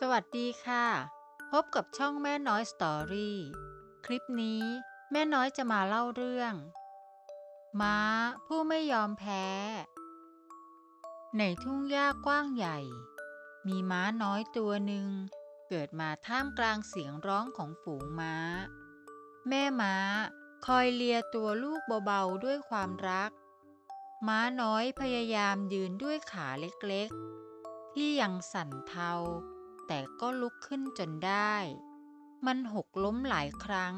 สวัสดีค่ะ พบกับช่องแม่น้อยสตอรี่ คลิปนี้แม่น้อยจะมาเล่าเรื่อง ม้าผู้ไม่ยอมแพ้ ในทุ่งหญ้ากว้างใหญ่ มีม้าน้อยตัวหนึ่ง เกิดมาท่ามกลางเสียงร้องของฝูงม้า แม่ม้าคอยเลียตัวลูกเบาๆด้วยความรัก ม้าน้อยพยายามยืนด้วยขาเล็กๆ ที่ยังสั่นเทา แต่ก็ลุกขึ้นจนได้ มันหกล้มหลายครั้ง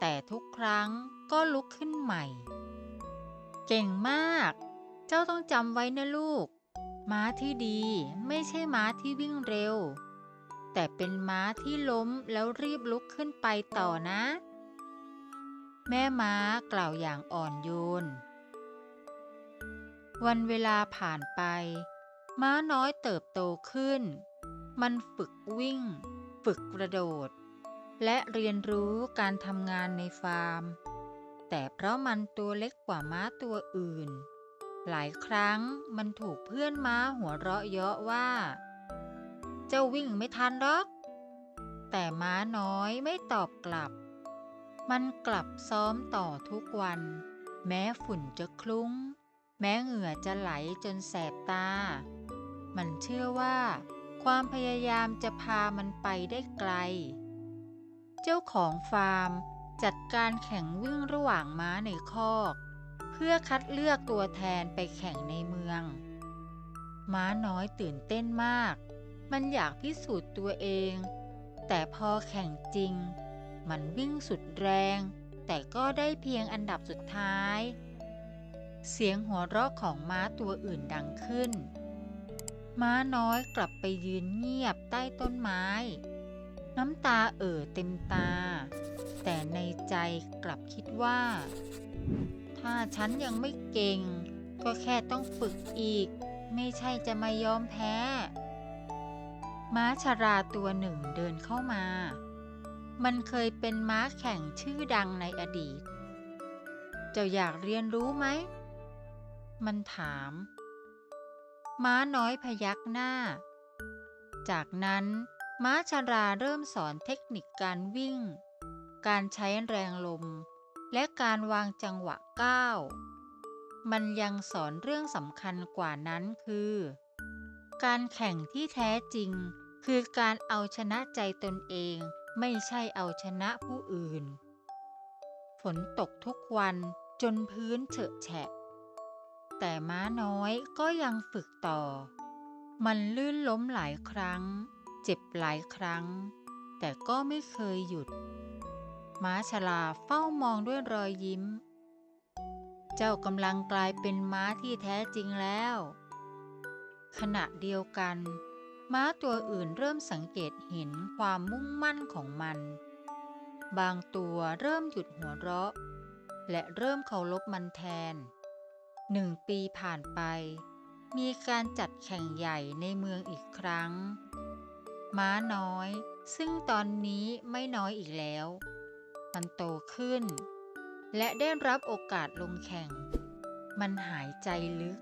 แต่ทุกครั้งก็ลุกขึ้นใหม่ เก่งมาก เจ้าต้องจำไว้นะลูก ม้าที่ดีไม่ใช่ม้าที่วิ่งเร็ว แต่เป็นม้าที่ล้มแล้วรีบลุกขึ้นไปต่อนะ แม่ม้ากล่าวอย่างอ่อนโยน วันเวลาผ่านไปม้าน้อยเติบโตขึ้น มันฝึกวิ่ง ฝึกกระโดด และเรียนรู้การทำงานในฟาร์ม แต่เพราะมันตัวเล็กกว่าม้าตัวอื่น หลายครั้งมันถูกเพื่อนม้าหัวเราะเยาะว่า เจ้าวิ่งไม่ทันหรอก แต่ม้าน้อยไม่ตอบกลับ มันกลับซ้อมต่อทุกวัน แม้ฝุ่นจะคลุ้ง แม้เหงื่อจะไหลจนแสบตา มันเชื่อว่า ความพยายามจะพามันไปได้ไกล เจ้าของฟาร์มจัดการแข่งวิ่งระหว่างม้าในคอก เพื่อคัดเลือกตัวแทนไปแข่งในเมือง ม้าน้อยตื่นเต้นมาก มันอยากพิสูจน์ตัวเอง แต่พอแข่งจริง มันวิ่งสุดแรง แต่ก็ได้เพียงอันดับสุดท้าย เสียงหัวเราะของม้าตัวอื่นดังขึ้น ม้าน้อยกลับไปยืนเงียบใต้ต้นไม้ น้ำตาเอ่อเต็มตา แต่ในใจกลับคิดว่า ถ้าฉันยังไม่เก่ง ก็แค่ต้องฝึกอีก ไม่ใช่จะมายอมแพ้ ม้าชาราตัวหนึ่งเดินเข้ามา มันเคยเป็นม้าแข่งชื่อดังในอดีต เจ้าอยากเรียนรู้ไหม มันถาม ม้าน้อยพยักหน้า จากนั้นม้าชาราเริ่มสอนเทคนิคการวิ่ง การใช้แรงลม และการวางจังหวะก้าว มันยังสอนเรื่องสำคัญกว่านั้นคือ การแข่งที่แท้จริง คือการเอาชนะใจตนเองไม่ใช่เอาชนะผู้อื่น ฝนตกทุกวันจนพื้นเฉอะแฉะ แต่ม้าน้อยก็ยังฝึกต่อ มันลื่นล้มหลายครั้ง เจ็บหลายครั้ง แต่ก็ไม่เคยหยุด ม้าชลาเฝ้ามองด้วยรอยยิ้ม เจ้ากำลังกลายเป็นม้าที่แท้จริงแล้ว ขณะเดียวกัน ม้าตัวอื่นเริ่มสังเกตเห็นความมุ่งมั่นของมัน บางตัวเริ่มหยุดหัวเราะ และเริ่มเคารพมันแทน หนึ่งปีผ่านไป มีการจัดแข่งใหญ่ในเมืองอีกครั้ง ม้าน้อย ซึ่งตอนนี้ไม่น้อยอีกแล้ว มันโตขึ้น และได้รับโอกาสลงแข่ง มันหายใจลึก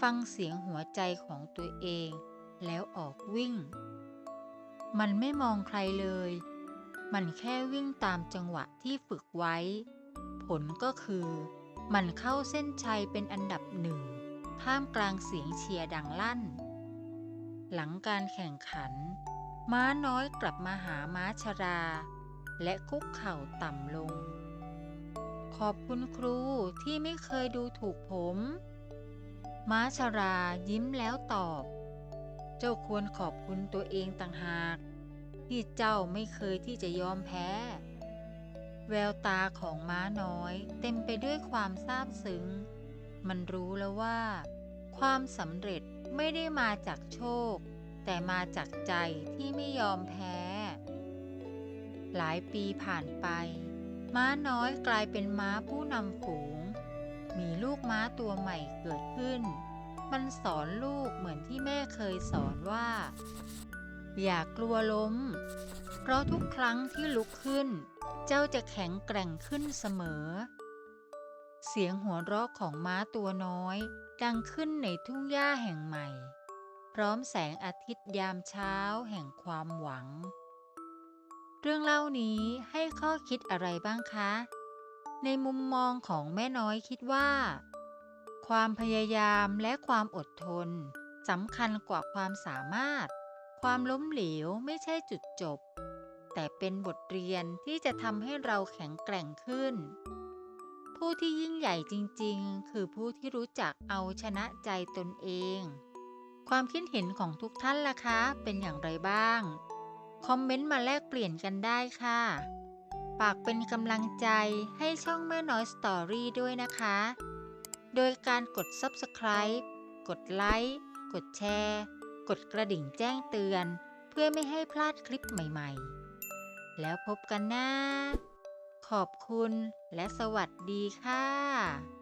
ฟังเสียงหัวใจของตัวเอง แล้วออกวิ่ง มันไม่มองใครเลย มันแค่วิ่งตามจังหวะที่ฝึกไว้ ผลก็คือ มันเข้าเส้นชัยเป็นอันดับหนึ่งท่ามกลางเสียงเชียร์ดังลั่น หลังการแข่งขัน ม้าน้อยกลับมาหาม้าชรา และคุกเข่าต่ำลง ขอบคุณครูที่ไม่เคยดูถูกผม ม้าชรายิ้มแล้วตอบ เจ้าควรขอบคุณตัวเองต่างหาก ที่เจ้าไม่เคยที่จะยอมแพ้ แววตาของม้าน้อยเต็มไปด้วยความซาบซึ้ง มันรู้แล้วว่า ความสำเร็จไม่ได้มาจากโชค แต่มาจากใจที่ไม่ยอมแพ้ หลายปีผ่านไป ม้าน้อยกลายเป็นม้าผู้นำฝูง มีลูกม้าตัวใหม่เกิดขึ้น มันสอนลูกเหมือนที่แม่เคยสอนว่า อย่ากลัวล้ม เพราะทุกครั้งที่ลุกขึ้น เจ้าจะแข็งแกร่งขึ้นเสมอ เสียงหัวเราะของม้าตัวน้อย ดังขึ้นในทุ่งหญ้าแห่งใหม่ พร้อมแสงอาทิตย์ยามเช้าแห่งความหวัง เรื่องเล่านี้ให้ข้อคิดอะไรบ้างคะ ในมุมมองของแม่น้อยคิดว่า ความพยายามและความอดทนสำคัญกว่าความสามารถ ความล้มเหลวไม่ใช่จุดจบ แต่เป็นบทเรียนที่จะทำให้เราแข็งแกร่งขึ้น ผู้ที่ยิ่งใหญ่จริงๆ คือผู้ที่รู้จักเอาชนะใจตนเอง ความคิดเห็นของทุกท่านล่ะคะเป็นอย่างไรบ้าง คอมเมนต์มาแลกเปลี่ยนกันได้ค่ะฝากเป็นกำลังใจให้ช่องแม่น้อยสตอรี่ด้วยนะคะ โดยการกด Subscribe กดไลค์ กดแชร์ กดกระดิ่งแจ้งเตือน เพื่อไม่ให้พลาดคลิปใหม่ๆ แล้วพบกันนะ ขอบคุณและสวัสดีค่ะ